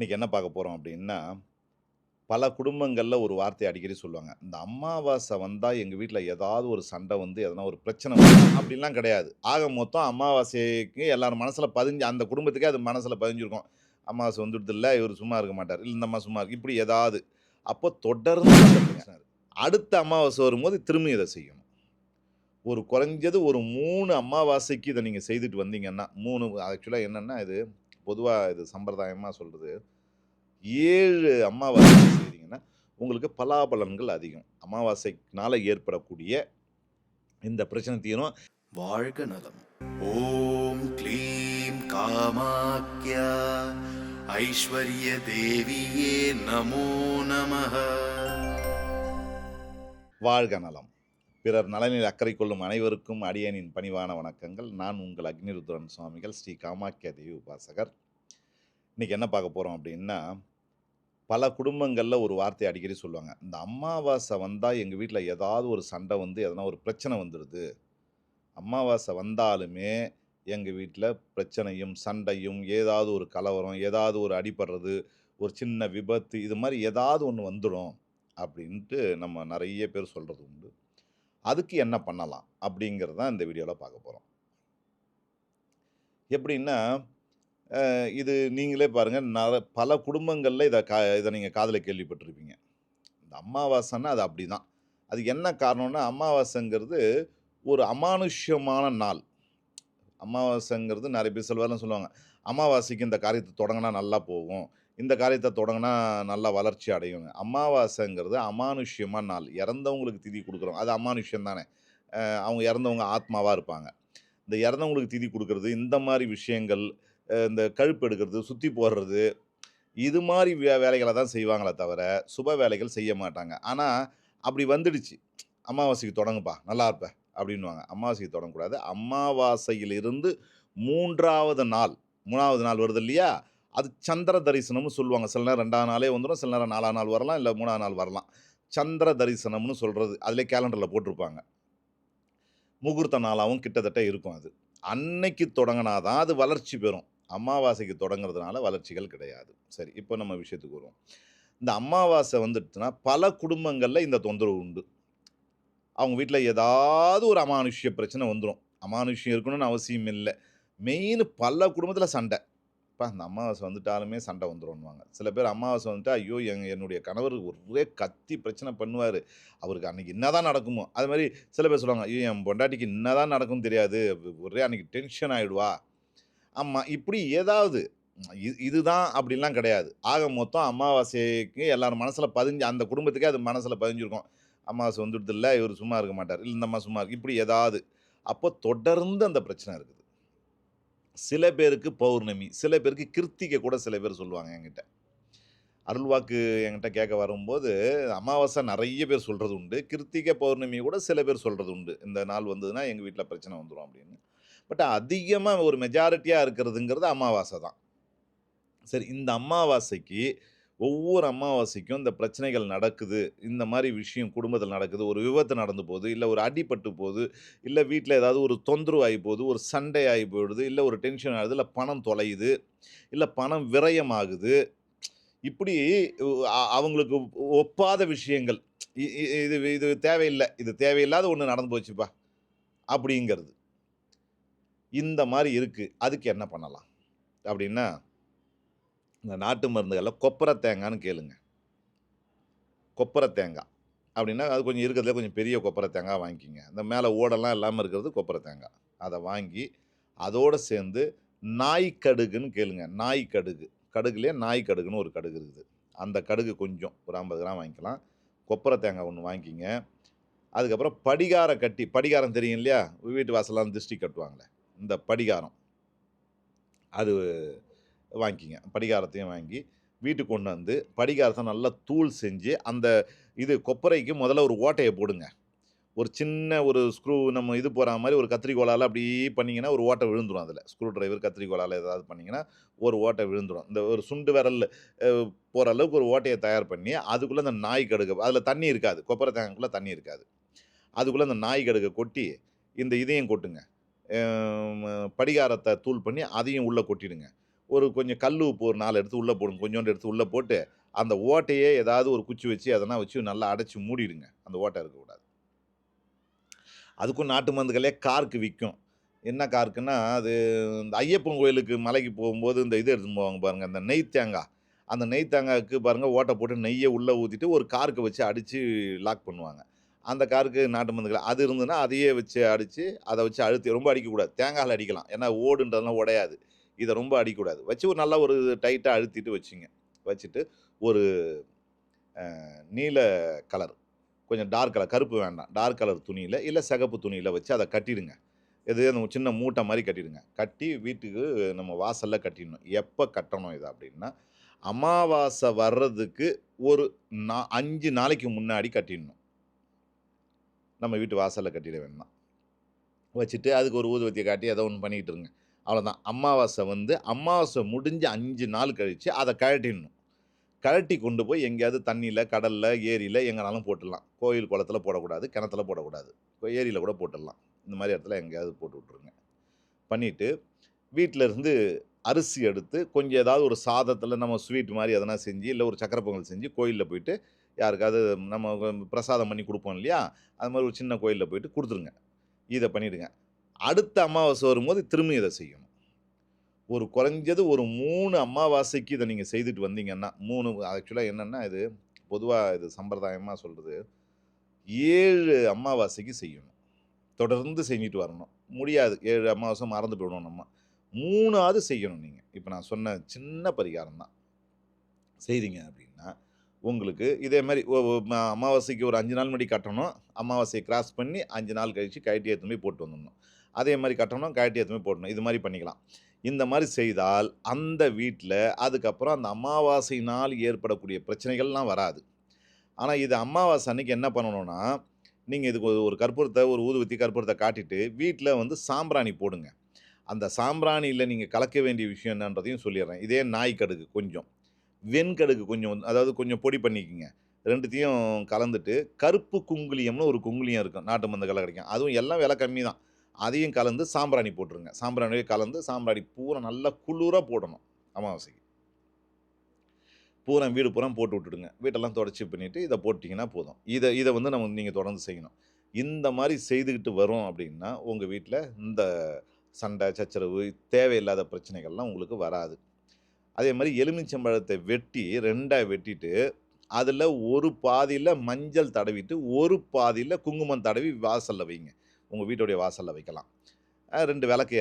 இன்றைக்கி என்ன பார்க்க போகிறோம் அப்படின்னா, பல குடும்பங்களில் ஒரு வார்த்தை அடிக்கடி சொல்லுவாங்க. இந்த அமாவாசை வந்தால் எங்கள் வீட்டில் ஏதாவது ஒரு சண்டை வந்து எதனா ஒரு பிரச்சனை வரும். அப்படிலாம் கிடையாது. ஆக மொத்தம் அமாவாசைக்கு எல்லோரும் மனசில் பதிஞ்சு அந்த குடும்பத்துக்கே அது மனசில் பதிஞ்சிருக்கும். அமாவாசை வந்துடுது இல்லை இவர் சும்மா இருக்க மாட்டார் இல்லை இந்த அம்மா சும்மா இருக்கு. இப்படி ஏதாவது. அப்போ தொடர்ந்து அடுத்த அமாவாசை வரும்போது திரும்பி இதை செய்யணும். ஒரு குறைஞ்சது ஒரு மூணு அமாவாசைக்கு இதை நீங்கள் செய்துட்டு வந்தீங்கன்னா, மூணு ஆக்சுவலாக என்னென்னா இது பொதுவா இது சம்பிரதாயமா சொல்றது. 7 அமாவாசை செய்றீங்கன்னா, உங்களுக்கு பலாபலன்கள் அதிகம். அமாவாசைனால ஏற்படக்கூடிய இந்த பிரச்சனை தீரும். வாழ்க நலம் ஓம் க்ளீம் காமாக்யா ஐஸ்வர்ய தேவியே நமோ நமः வாழ்க நலம். பிறர் நலனில் அக்கறை கொள்ளும் அனைவருக்கும் அடியேனின் பணிவான வணக்கங்கள். நான் உங்கள் அக்னிருத்ரன் சுவாமிகள், ஸ்ரீ காமாக்யா தேவி உபாசகர். இன்றைக்கி என்ன பார்க்க போகிறோம் அப்படின்னா, பல குடும்பங்களில் ஒரு வார்த்தை அடிக்கடி சொல்லுவாங்க. இந்த அமாவாசை வந்தால் எங்கள் வீட்டில் ஏதாவது ஒரு சண்டை வந்து எதனா ஒரு பிரச்சனை வந்துடுது அமாவாசை வந்தாலுமே எங்கள் வீட்டில் பிரச்சனையும், சண்டையும், ஏதாவது ஒரு கலவரம், ஏதாவது ஒரு அடிபடுறது, ஒரு சின்ன விபத்து இது மாதிரி ஏதாவது ஒன்று வந்துடும் அப்படின்ட்டு நம்ம நிறைய பேர் சொல்கிறது உண்டு. அதுக்கு என்ன பண்ணலாம்? அப்படிங்கிறது தான் இந்த வீடியோவில் பார்க்க போகிறோம் எப்படின்னா, இது நீங்களே பாருங்கள் நெற பல குடும்பங்களில் இதை கா இதை நீங்கள் காதில் கேள்விப்பட்டிருப்பீங்க. இந்த அமாவாசைன்னா அது அப்படிதான். அது என்ன காரணம்னா, அமாவாசைங்கிறது ஒரு அமானுஷ்யமான நாள். அமாவாசைங்கிறது நிறைய பேர் சொல்வாரெலாம் சொல்லுவாங்க. அமாவாசைக்கு இந்த காரியத்தை தொடங்கினா நல்லா போகும். இந்த காரியத்தை தொடங்கினா நல்லா வளர்ச்சி அடையுங்க. அமாவாசைங்கிறது அமானுஷ்யமான நாள். இறந்தவங்களுக்கு திதி கொடுக்குறோம் அது அமானுஷ்யம் தானே. அவங்க இறந்தவங்க ஆத்மாவாக இருப்பாங்க. இந்த இறந்தவங்களுக்கு திதி கொடுக்கறது இந்த மாதிரி விஷயங்கள், இந்த கழுப்பு எடுக்கிறது, சுற்றி போடுறது, இது மாதிரி வே வேலைகளை தான் செய்வாங்களே தவிர, சுப வேலைகள் செய்ய மாட்டாங்க. ஆனால் அப்படி வந்துடுச்சு. "அமாவாசைக்கு தொடங்குப்பா, நல்லா இருப்ப" அப்படின்னுவாங்க. அமாவாசைக்கு தொடங்கக்கூடாது. அமாவாசையிலிருந்து மூன்றாவது நாள் மூணாவது நாள் வருது இல்லையா? அது சந்திர தரிசனம்னு சொல்லுவாங்க. சில நேரம் ரெண்டாவது நாளே வந்துடும் சில நேரம் நாலாம் நாள் வரலாம். இல்லை மூணாவது நாள் வரலாம். சந்திர தரிசனம்னு சொல்கிறது அதிலே கேலண்டரில் போட்டிருப்பாங்க. முகூர்த்த நாளாகவும் கிட்டத்தட்ட இருக்கும் அது. அன்னைக்கு தொடங்கினா தான் அது வளர்ச்சி பெறும். அமாவாசைக்கு தொடங்குறதுனால வளர்ச்சிகள் கிடையாது. சரி, இப்போ நம்ம விஷயத்துக்கு வருவோம். இந்த அமாவாசை வந்துடுச்சுன்னா, பல குடும்பங்களில் இந்த தொந்தரவு உண்டு. அவங்க வீட்டில் ஏதாவது ஒரு அமானுஷ்ய பிரச்சனை வந்துடும் அமானுஷ்யம் இருக்கணும்னு அவசியம் இல்லை மெயின் பல குடும்பத்தில் சண்டை. இப்போ இந்த அமாவாசை வந்துட்டாலுமே சண்டை வந்துடும்வாங்க சில பேர் அமாவாசை வந்துட்டு "ஐயோ! எங் என்னுடைய கணவர் ஒரே கத்தி பிரச்சனை பண்ணுவார் அவருக்கு அன்னைக்கு என்னதான் நடக்குமோ?" அது மாதிரி சில பேர் சொல்லுவாங்க, "ஐயோ! என் பொண்டாட்டிக்கு என்னதான் நடக்கும்னு தெரியாது. ஒரே அன்றைக்கி டென்ஷன் ஆகிடுவா ஆமாம் இப்படி ஏதாவது இது இதுதான் அப்படிலாம் கிடையாது. ஆக மொத்தம் அமாவாசைக்கு எல்லோரும் மனசில் பதிஞ்சு அந்த குடும்பத்துக்கே அது மனசில் பதிஞ்சிருக்கும். அமாவாசை வந்துடுதுல்ல, இவர் சும்மா இருக்க மாட்டார் இல்லை இந்த அம்மா சும்மா இருக்கு. இப்படி ஏதாவது. அப்போ தொடர்ந்து அந்த பிரச்சனை இருக்குது. சில பேருக்கு பௌர்ணமி, சில பேருக்கு கிருத்திகை கூட சில பேர் சொல்லுவாங்க என்கிட்ட. அருள்வாக்கு என்கிட்ட கேட்க வரும்போது, அமாவாசை நிறைய பேர் சொல்கிறது உண்டு. கிருத்திகை, பௌர்ணமி கூட சில பேர் சொல்கிறது உண்டு. இந்த நாள் வந்ததுன்னா எங்கள் வீட்டில் பிரச்சனை வந்துடும் அப்படின்னு. பட் அதிகமாக ஒரு மெஜாரிட்டியாக இருக்கிறதுங்கிறது அமாவாசை தான். சரி, இந்த அமாவாசைக்கு ஒவ்வொரு அமாவாசைக்கும் இந்த பிரச்சனைகள் நடக்குது. இந்த மாதிரி விஷயம் குடும்பத்தில் நடக்குது. ஒரு விபத்து நடந்து போகுது. இல்லை ஒரு அடிப்பட்டு போகுது. இல்லை வீட்டில் ஏதாவது ஒரு தொந்தரவு ஆகி போகுது. ஒரு சண்டை ஆகி போயிடுது. இல்லை ஒரு டென்ஷன் ஆகுது. இல்லை பணம் தொலையுது. இல்லை பணம் விரயமாகுது. இப்படி அவங்களுக்கு ஒப்பாத விஷயங்கள். இ இ இது இது தேவையில்லை இது தேவையில்லாத ஒன்று நடந்து போச்சுப்பா. அப்படிங்கிறது. இந்த மாதிரி இருக்குது அதுக்கு என்ன பண்ணலாம்? அப்படின்னா, இந்த நாட்டு மருந்துகளில் கொப்பரை தேங்கான்னு கேளுங்க. கொப்பரை தேங்காய் அப்படின்னா, அது கொஞ்சம் இருக்கிறதுல கொஞ்சம் பெரிய கொப்பரை தேங்காய் வாங்கிக்கிங்க இந்த மேலே ஓடெல்லாம் இல்லாமல் இருக்கிறது கொப்பரை தேங்காய். அதை வாங்கி, அதோடு சேர்ந்து நாய் கடுகுன்னு கேளுங்க. நாய் கடுகு. கடுகுலேயே நாய் கடுகுன்னு ஒரு கடுகு இருக்குது. அந்த கடுகு கொஞ்சம் ஒரு 50 கிராம் வாங்கிக்கலாம். கொப்பரை தேங்காய் ஒன்று வாங்கிக்கிங்க அதுக்கப்புறம் படிகார கட்டி படிகாரம் தெரியும் இல்லையா? வீட்டு வாசலாம் திஷ்டி கட்டுவாங்களே. இந்த படிகாரம். அது வாங்கிக்கிங்க படிகாரத்தையும் வாங்கி, வீட்டுக்கு கொண்டு வந்து, படிகாரத்தை நல்லா தூள் செஞ்சு, அந்த இது கொப்பரைக்கு முதல்ல ஒரு ஓட்டையை போடுங்க. ஒரு சின்ன ஒரு ஸ்க்ரூ நம்ம இது போகிற மாதிரி ஒரு கத்திரிக்கோலால் அப்படி பண்ணிங்கன்னா ஒரு ஓட்டை விழுந்துரும் அதில் ஸ்க்ரூ டிரைவர், கத்திரிக்கோலால் ஏதாவது பண்ணிங்கன்னா ஒரு ஓட்டை விழுந்துடும் இந்த ஒரு சுண்டு விரல் போகிற அளவுக்கு ஒரு ஓட்டையை தயார் பண்ணி, அதுக்குள்ளே அந்த நாய் கடுகு அதில் தண்ணி இருக்காது. கொப்பரை தேங்காய்க்குள்ள தண்ணி இருக்காது. அதுக்குள்ளே அந்த நாய் கடுகை கொட்டி, இந்த இதையும் கொட்டுங்க. படிகாரத்தை தூள் பண்ணி அதையும் உள்ளே கொட்டிடுங்க. ஒரு கொஞ்சம் கல் உப்பு ஒரு நாலு எடுத்து உள்ளே போடுங்க. கொஞ்சோண்டு எடுத்து உள்ளே போட்டு, அந்த ஓட்டையே ஏதாவது ஒரு குச்சி வச்சு எதனா வச்சு நல்லா அடைச்சி மூடிடுங்க. அந்த ஓட்டை இருக்கக்கூடாது. அதுக்கும் நாட்டு மருந்துகளே கார்க்கு விற்கும் என்ன கார்க்குன்னா, அது இந்த ஐயப்பன் கோயிலுக்கு மலைக்கு போகும்போது இந்த இது எடுத்துன்னு போவாங்க பாருங்கள் அந்த நெய் தேங்காய் அந்த நெய் தேங்காய்க்கு பாருங்கள் ஓட்டை போட்டு நெய்யை உள்ளே ஊற்றிட்டு ஒரு கார்க்கு வச்சு அடித்து லாக் பண்ணுவாங்க. அந்த காருக்கு நாட்டு மருந்துகள் அது இருந்ததுன்னா, அதையே வச்சு அடித்து அதை வச்சு அழுத்தி ரொம்ப அடிக்கக்கூடாது. தேங்காயில் அடிக்கலாம். ஏன்னா ஓடுன்றதுலாம் உடையாது. இதை ரொம்ப அடிக்கக்கூடாது. வச்சு ஒரு நல்லா ஒரு டைட்டாக அழுத்திட்டு வச்சுங்க. வச்சுட்டு ஒரு நீல கலர், கொஞ்சம் டார்க் கலர் கருப்பு வேண்டாம். டார்க் கலர் துணியில் இல்லை சிகப்பு துணியில் வச்சு அதை கட்டிடுங்க. எது அந்த சின்ன மூட்டை மாதிரி கட்டிடுங்க. கட்டி வீட்டுக்கு நம்ம வாசலில் கட்டிடணும். எப்போ கட்டணும் இது அப்படின்னா அமாவாசை வர்றதுக்கு ஒரு நா அஞ்சு நாளைக்கு முன்னாடி கட்டிடணும். நம்ம வீட்டு வாசலில் கட்டிட வேண்டாம். வச்சுட்டு அதுக்கு ஒரு ஊதுவத்தியை காட்டி ஏதோ ஒன்று பண்ணிக்கிட்டு இருங்க. அவ்வளோதான். அமாவாசை வந்து அமாவாசை முடிஞ்சு அஞ்சு நாள் கழித்து அதை கழட்டிடணும். கழட்டி கொண்டு போய் எங்கேயாவது தண்ணியில் கடலில் ஏரியில் எங்கேனாலும் போட்டுடலாம். கோயில் குளத்தில் போடக்கூடாது. கிணத்துல போடக்கூடாது. ஏரியில் கூட போட்டுடலாம். இந்த மாதிரி இடத்துல எங்கேயாவது போட்டு விட்ருங்க பண்ணிவிட்டு வீட்டில் இருந்து அரிசி எடுத்து கொஞ்சம் ஏதாவது ஒரு சாதத்தில் நம்ம ஸ்வீட் மாதிரி எதனா செஞ்சு, இல்லை ஒரு சக்கரை பொங்கல் செஞ்சு கோயிலில் போயிட்டு யாருக்காவது நம்ம பிரசாதம் பண்ணி கொடுப்போம் இல்லையா? அது மாதிரி ஒரு சின்ன கோயிலில் போயிட்டு கொடுத்துருங்க இதை பண்ணிவிடுங்க அடுத்த அமாவாசை வரும்போது திரும்பி இதை செய்யணும். ஒரு குறைஞ்சது ஒரு மூணு அமாவாசைக்கு இதை நீங்கள் செய்துட்டு வந்தீங்கன்னா, மூணு ஆக்சுவலாக என்னென்னா இது பொதுவாக இது சம்பிரதாயமாக சொல்கிறது ஏழு அமாவாசைக்கு செய்யணும். தொடர்ந்து செஞ்சுட்டு வரணும். முடியாது ஏழு அமாவாசை மறந்து போயிடணும் நம்ம. மூணாவது செய்யணும் நீங்கள் இப்போ நான் சொன்ன சின்ன பரிகாரம் தான். செய்தீங்க அப்படின்னா உங்களுக்கு இதே மாதிரி அமாவாசைக்கு ஒரு அஞ்சு நாள் முன்னாடி கட்டணும். அமாவாசையை கிராஸ் பண்ணி அஞ்சு நாள் கழித்து கழட்டி எடுத்துன்னு போய் போட்டு வந்துடணும். அதே மாதிரி கட்டணும், கழட்டி எடுத்துன்னு போட்டணும் இது மாதிரி பண்ணிக்கலாம். இந்த மாதிரி செய்தால், அந்த வீட்டில் அதுக்கப்புறம் அந்த அமாவாசையினால் ஏற்படக்கூடிய பிரச்சனைகள்லாம் வராது. ஆனால் இது அமாவாசை அன்னைக்கு என்ன பண்ணணும்னா, நீங்கள் இதுக்கு ஒரு ஒரு ஒரு ஊதுபத்தி, கற்பூரத்தை காட்டிட்டு, வீட்டில் வந்து சாம்பிராணி போடுங்க. அந்த சாம்பிராணியில் நீங்கள் கலக்க வேண்டிய விஷயம் என்னன்றதையும் சொல்லிடுறேன் இதே நாய் கடுகு கொஞ்சம், வெண்கடுகு கொஞ்சம் அதாவது கொஞ்சம் பொடி பண்ணிக்கோங்க ரெண்டுத்தையும் கலந்துட்டு, கருப்பு குங்குலியம்னு ஒரு குங்குலியம் இருக்கும். நாட்டு மருந்து கலை கிடைக்கும். அதுவும் எல்லாம் விலை கம்மி தான். அதையும் கலந்து சாம்பிராணி போட்டுருங்க. சாம்பிராணியை கலந்து சாம்பிராணி பூரா நல்லா குளிராக போடணும் அமாவாசைக்கு. பூரா வீடு பூரா போட்டு விட்டுடுங்க. வீட்டெல்லாம் தொடச்சி பண்ணிவிட்டு இதை போட்டிங்கன்னா போதும். இதை இதை வந்து நம்ம நீங்கள் தொடர்ந்து செய்யணும். இந்த மாதிரி செய்துக்கிட்டு வரோம் அப்படின்னா உங்கள் வீட்டில் இந்த சண்டை, சச்சரவு, தேவையில்லாத பிரச்சனைகள்லாம் உங்களுக்கு வராது. அதே மாதிரி எலுமிச்சம்பழத்தை வெட்டி ரெண்டாக வெட்டிட்டு, அதில் ஒரு பாதியில் மஞ்சள் தடவிட்டு, ஒரு பாதியில் குங்குமம் தடவி வாசலில் வைங்க. உங்கள் வீட்டுடைய வாசலில் வைக்கலாம். ரெண்டு 2 விளக்கு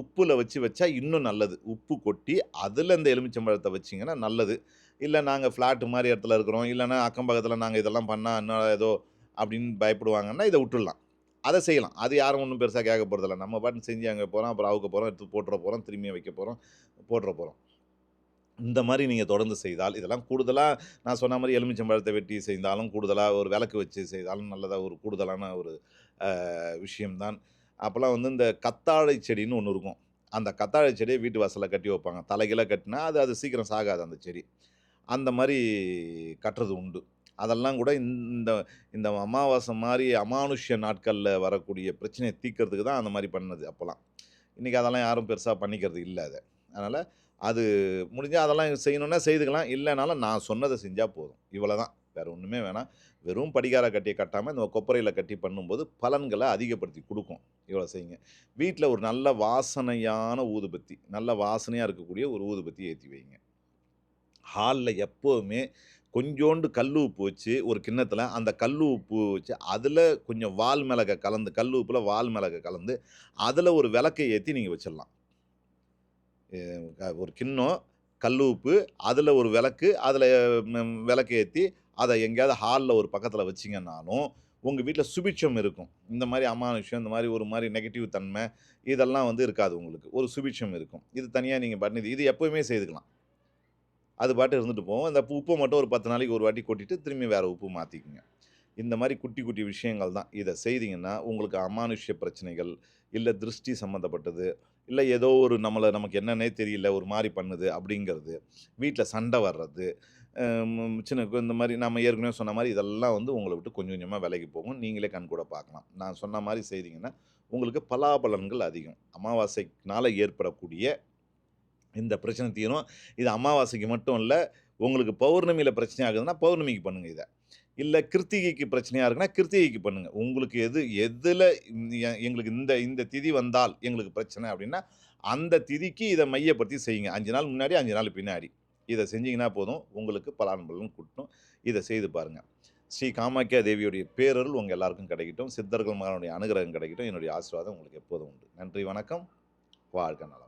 உப்பில் வச்சு வச்சா இன்னும் நல்லது. உப்பு கொட்டி, அதில் இந்த எலுமிச்சம்பழத்தை வச்சீங்கன்னா நல்லது. இல்லை நாங்கள் ஃப்ளாட்டு மாதிரி இடத்துல இருக்கிறோம். இல்லைனா அக்கம் பக்கத்தில் நாங்கள் இதெல்லாம் பண்ணால் இன்னும் ஏதோ அப்படின்னு பயப்படுவாங்கன்னா, இதை விட்டுடலாம். அதை செய்யலாம். அது யாரும் ஒன்றும் பெருசாக கேட்க போகிறதில்ல நம்ம பாட்டு செஞ்சு அங்கே போகிறோம் அப்புறம் அவுக்க போகிறோம் எடுத்து போட்டுற போகிறோம் திரும்பியும் வைக்க போகிறோம் போட்டுற போகிறோம் இந்த மாதிரி நீங்கள் தொடர்ந்து செய்தால், இதெல்லாம் கூடுதலாக நான் சொன்ன மாதிரி எலுமிச்சம்பழத்தை வெட்டி செய்தாலும், கூடுதலாக ஒரு விளக்கு வச்சு செய்தாலும் நல்லதாக ஒரு கூடுதலான ஒரு விஷயம்தான் விஷயம் தான். வந்து இந்த கத்தாழை செடின்னு ஒன்று இருக்கும். அந்த கத்தாழை செடியை வீட்டு வாசலில் கட்டி வைப்பாங்க. தலைகீழா கட்டினா, அது அது சீக்கிரம் சாகாது அந்த செடி. அந்த மாதிரி கட்டுறது உண்டு. அதெல்லாம் கூட இந்த இந்த அமாவாசை மாதிரி அமானுஷ்ய நாட்களில் வரக்கூடிய பிரச்சனையை தீர்க்கறதுக்கு தான் அந்த மாதிரி பண்ணது அப்போல்லாம் இன்றைக்கி அதெல்லாம் யாரும் பெருசாக பண்ணிக்கிறது இல்லை அதை அதனால் அது முடிஞ்சால் அதெல்லாம் செய்யணும்னா செய்துக்கலாம். இல்லைனாலும் நான் சொன்னதை செஞ்சால் போதும். இவ்வளதான். வேறு ஒன்றுமே வேணாம். வெறும் படிகார கட்டியை கட்டாமல் இந்த கொப்பரையில் கட்டி பண்ணும்போது பலன்களை அதிகப்படுத்தி கொடுக்கும் இவ்வளோ செய்யுங்க. வீட்டில் ஒரு நல்ல வாசனையான ஊதுபத்தி, நல்ல வாசனையாக இருக்கக்கூடிய ஒரு ஊதுபத்தி ஏற்றி வைங்க. ஹாலில் எப்போவுமே கொஞ்சோண்டு கல் உப்பு வச்சு ஒரு கிண்ணத்தில் அந்த கல் உப்பு வச்சு, அதில் கொஞ்சம் வால் மிளகை கலந்து கல் உப்பில் வால் மிளகை கலந்து, அதில் ஒரு விளக்கை ஏற்றி நீங்கள் வச்சிடலாம். ஒரு கிண்ணம், கல் உப்பு, அதில் ஒரு விளக்கு, அதில் விளக்கு ஏற்றி அதை எங்கேயாவது ஹாலில் ஒரு பக்கத்தில் வச்சீங்கன்னாலும், உங்கள் வீட்டில் சுபிட்சம் இருக்கும். இந்த மாதிரி அமானுஷ்யம், இந்த மாதிரி ஒரு மாதிரி நெகட்டிவ் தன்மை, இதெல்லாம் வந்து இருக்காது உங்களுக்கு. ஒரு சுபிட்சம் இருக்கும். இது தனியாக நீங்கள் பண்ணி இது எப்போவுமே செய்துக்கலாம். அது பாட்டு இருந்துட்டு போவோம் இந்த உப்பை மட்டும் ஒரு 10 நாளைக்கு ஒரு வாட்டி கொட்டிட்டு, திரும்பி வேறு உப்பு மாற்றிக்குங்க இந்த மாதிரி குட்டி, குட்டி விஷயங்கள் தான். இதை செய்தீங்கன்னா, உங்களுக்கு அமானுஷ்ய பிரச்சனைகள், இல்லை திருஷ்டி சம்மந்தப்பட்டது, இல்லை ஏதோ ஒரு நம்மளை நமக்கு என்னன்னே தெரியல, ஒரு மாதிரி பண்ணுது அப்படிங்கிறது வீட்டில் சண்டை வர்றது, சின்ன இந்த மாதிரி நம்ம ஏற்கனவே சொன்ன மாதிரி இதெல்லாம் வந்து உங்களை விட்டு கொஞ்சம் கொஞ்சமாக விலகி போகும். நீங்களே கண் கூட பார்க்கலாம். நான் சொன்ன மாதிரி செய்தீங்கன்னா, உங்களுக்கு பலாபலன்கள் அதிகம். அமாவாசைக்கினால் ஏற்படக்கூடிய இந்த பிரச்சனை தீரும் இது அமாவாசைக்கு மட்டும் இல்லை உங்களுக்கு பௌர்ணமியில் பிரச்சனை ஆகுதுன்னா பௌர்ணமிக்கு பண்ணுங்கள் இதை இல்லை கிருத்திகைக்கு பிரச்சனையாக இருக்குன்னா கிருத்திகைக்கு பண்ணுங்கள் உங்களுக்கு எது எதில் எங்களுக்கு இந்த இந்த திதி வந்தால் எங்களுக்கு பிரச்சனை அப்படின்னா அந்த திதிக்கு இதை மையப்படுத்தி செய்யுங்க. அஞ்சு நாள் முன்னாடி அஞ்சு நாள் பின்னாடி. இதை செஞ்சீங்கன்னா போதும். உங்களுக்கு பலான் பலன் கூட்டும் இதை செய்து பாருங்கள் ஸ்ரீ காமாக்கியா தேவியுடைய பேரருள் உங்கள் எல்லாருக்கும் கிடைக்கட்டும். சித்தர்கள் மகனுடைய அனுகிரகம் கிடைக்கட்டும். என்னுடைய ஆசீர்வாதம் உங்களுக்கு எப்போதும் உண்டு. நன்றி வணக்கம். வாழ்க நலம்.